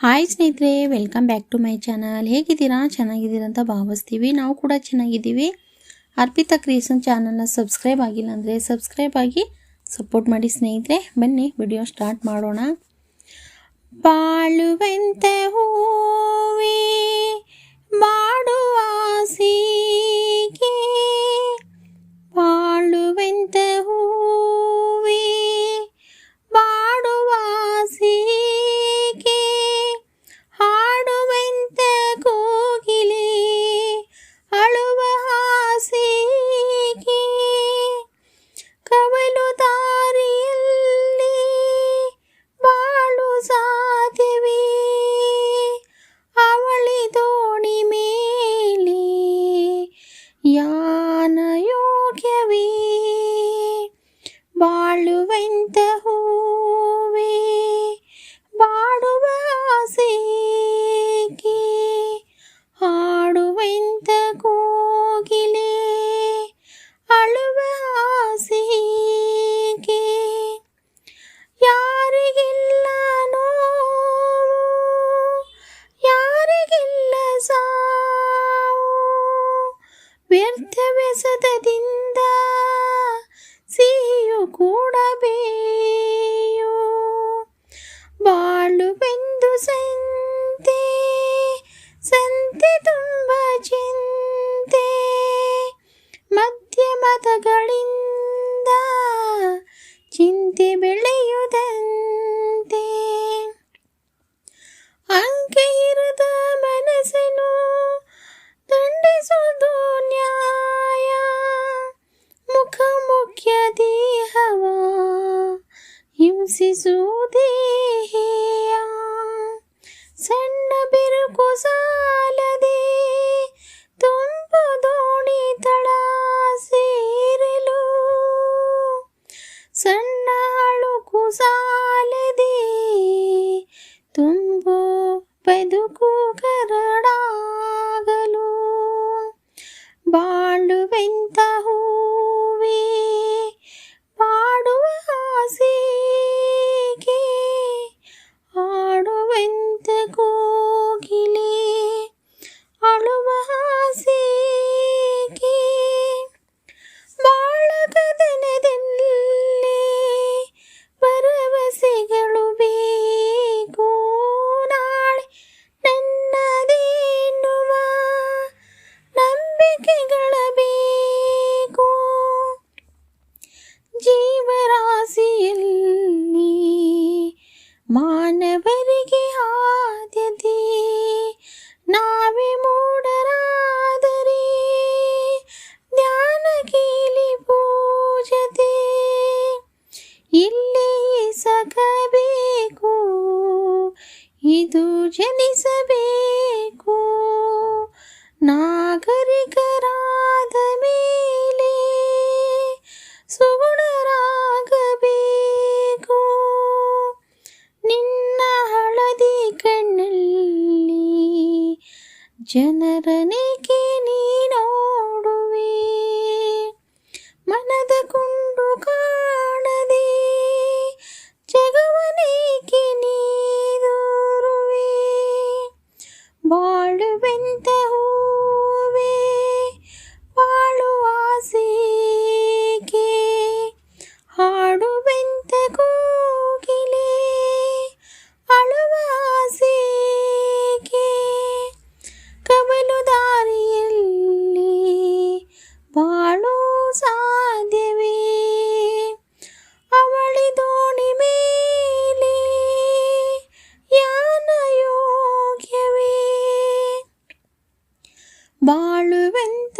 Hi ಸ್ನೇಹಿತರೆ welcome back to my channel ಹೇಗಿದ್ದೀರಾ? ಚೆನ್ನಾಗಿದ್ದೀರಾ ಅಂತ ಭಾವಿಸ್ತೀವಿ. ನಾವು ಕೂಡ ಚೆನ್ನಾಗಿದ್ದೀವಿ. ಅರ್ಪಿತಾ ಕ್ರಿಯೇಷನ್ ಚಾನಲ್ನ ಸಬ್ಸ್ಕ್ರೈಬ್ ಆಗಿಲ್ಲ ಅಂದರೆ ಸಬ್ಸ್ಕ್ರೈಬ್ ಆಗಿ ಸಪೋರ್ಟ್ ಮಾಡಿ ಸ್ನೇಹಿತರೆ. ಬನ್ನಿ ವಿಡಿಯೋ ಸ್ಟಾರ್ಟ್ ಮಾಡೋಣ. ಬಾಳುವೆಂತೆ ಹೂ योग्यवी बाल्वन्तहुः ಬೇಯೋ ಬಾಳು ಬೆಂದು ಸಂತೆ ಸಂತೆ ತುಂಬ ಚಿಂತೆ ಮಧ್ಯ ಮತಗಳ quốc ra ಜನರ ಬಾಳುವೆಂತ